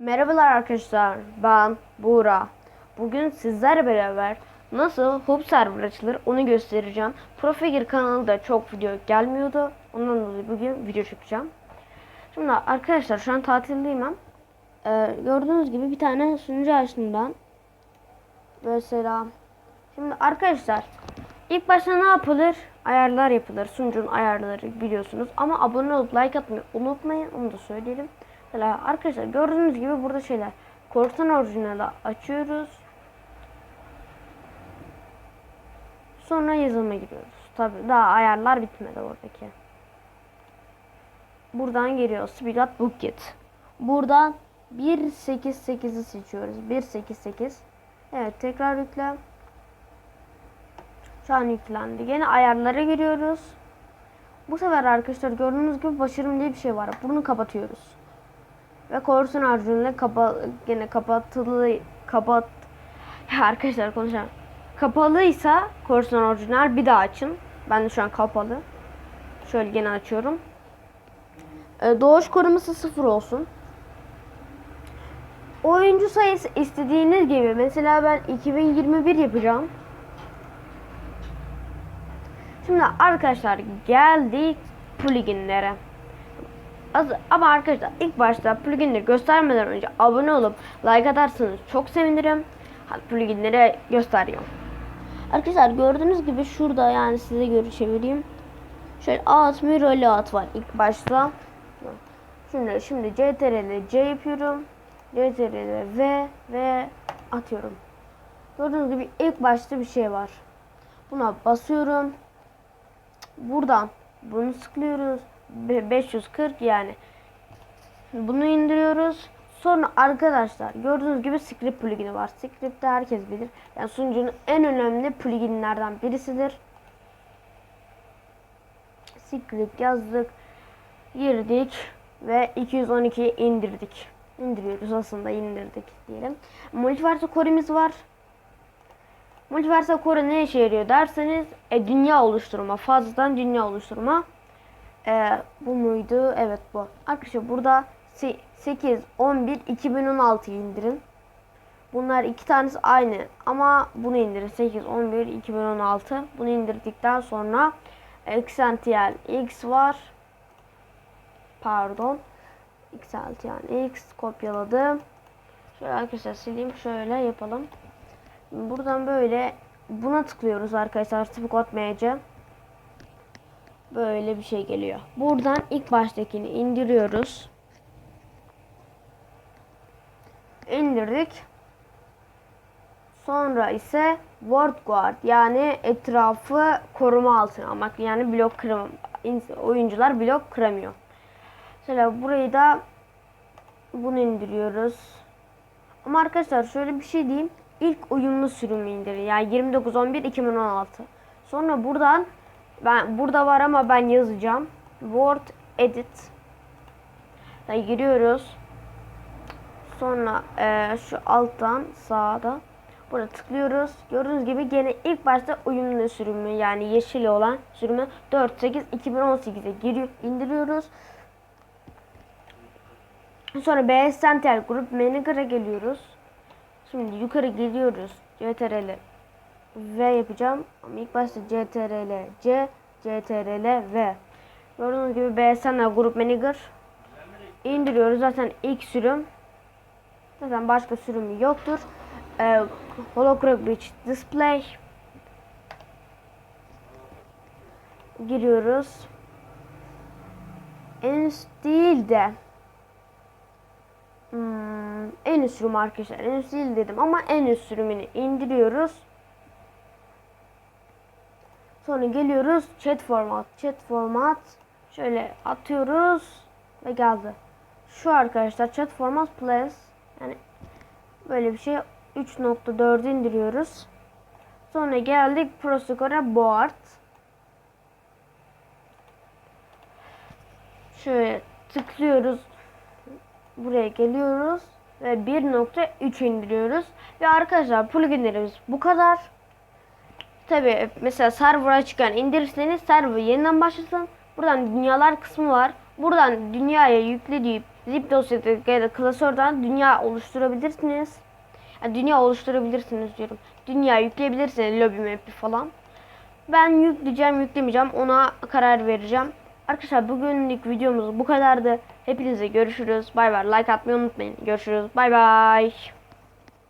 Merhabalar arkadaşlar, ben Buğra. Bugün sizlerle beraber nasıl hub server açılır onu göstereceğim. Profigir kanalında çok video gelmiyordu. Ondan dolayı bugün video çekeceğim. Şimdi arkadaşlar şu an tatildeyim ben. Ee, gördüğünüz gibi bir tane sunucu açtım ben. Mesela şimdi arkadaşlar ilk başta ne yapılır? Ayarlar yapılır. Sunucunun ayarları biliyorsunuz. Ama abone olup like atmayı unutmayın. Onu da söyleyelim. Mesela arkadaşlar gördüğünüz gibi burada şeyler. Korsan orijinali açıyoruz. Sonra yazılıma giriyoruz. Tabi daha ayarlar bitmedi oradaki. Buradan geliyor. Spigot Booklet. Buradan 188'i seçiyoruz. 188. Evet tekrar yükle. Şu an yüklendi. Yine ayarlara giriyoruz. Bu sefer arkadaşlar gördüğünüz gibi başarım diye bir şey var. Bunu kapatıyoruz. Ve korsan harcıyla kapa gene kapatılı kapat ya arkadaşlar konuşalım. Kapalıysa korsan orijinal bir daha açın. Ben de şu an kapalı. Şöyle gene açıyorum. Ee, doğuş koruması sıfır olsun. Oyuncu sayısı istediğiniz gibi. Mesela ben 2021 yapacağım. Şimdi arkadaşlar geldik pluginlere. Az, ama arkadaşlar ilk başta pluginleri göstermeden önce abone olup like atarsanız çok sevinirim. Hadi pluginleri gösteriyorum. Arkadaşlar gördüğünüz gibi şurada yani size göre çevireyim. Şöyle at mürali at var ilk başta. Şimdi şimdi CTRL C yapıyorum. CTRL V ve atıyorum. Gördüğünüz gibi ilk başta bir şey var. Buna basıyorum. Buradan bunu sıklıyoruz. Be- 540 yani. Bunu indiriyoruz. Sonra arkadaşlar gördüğünüz gibi script plugini var. Script de herkes bilir. Yani sunucunun en önemli pluginlerden birisidir. Script yazdık. Girdik ve 212'yi indirdik. İndiriyoruz aslında indirdik diyelim. Multiverse Core'miz var. Multiverse Core ne işe yarıyor derseniz e, dünya oluşturma, fazladan dünya oluşturma. E, bu muydu? Evet bu. Arkadaşlar burada 8, 11, 2016 indirin. Bunlar iki tanesi aynı ama bunu indirin. 8, 11, 2016. Bunu indirdikten sonra Xential X var. Pardon. Xential X kopyaladım. Şöyle arkadaşlar sileyim. Şöyle yapalım. Buradan böyle buna tıklıyoruz arkadaşlar. Spot Mage. Böyle bir şey geliyor. Buradan ilk baştakini indiriyoruz. İndirdik. Sonra ise Ward Guard yani etrafı koruma altına almak yani blok kıram oyuncular blok kıramıyor. Mesela burayı da bunu indiriyoruz. Ama arkadaşlar şöyle bir şey diyeyim. İlk uyumlu sürümü indirin. Yani 29 11 2016. Sonra buradan ben burada var ama ben yazacağım. Word edit. Yani giriyoruz. Sonra e, şu alttan sağda burada tıklıyoruz. Gördüğünüz gibi gene ilk başta uyumlu sürümü yani yeşil olan sürümü 48 2018'e giriyor indiriyoruz. Sonra BS Central Group Manager'a geliyoruz. Şimdi yukarı gidiyoruz. CTRL V yapacağım. Ama ilk başta CTRL C, CTRL V. Gördüğünüz gibi BSN Group Manager indiriyoruz. Zaten ilk sürüm. Zaten başka sürümü yoktur. Ee, Hologram Bridge Display giriyoruz. En üst değil de Hmm, en üst sürüm arkadaşlar. En üst değil dedim ama en üst sürümünü indiriyoruz. Sonra geliyoruz chat format. Chat format şöyle atıyoruz ve geldi. Şu arkadaşlar chat format plus yani böyle bir şey 3.4 indiriyoruz. Sonra geldik Prosecore Board. Şöyle tıklıyoruz buraya geliyoruz ve 1.3 indiriyoruz. Ve arkadaşlar pluginlerimiz bu kadar. Tabi mesela server açıkken indirirseniz server yeniden başlasın. Buradan dünyalar kısmı var. Buradan dünyaya yükle deyip zip dosyada ya da klasörden dünya oluşturabilirsiniz. Yani dünya oluşturabilirsiniz diyorum. Dünya yükleyebilirsiniz lobby map'i falan. Ben yükleyeceğim yüklemeyeceğim ona karar vereceğim. Arkadaşlar bugünlük videomuz bu kadardı. Hepinize görüşürüz. Bay bay. Like atmayı unutmayın. Görüşürüz. Bay bay.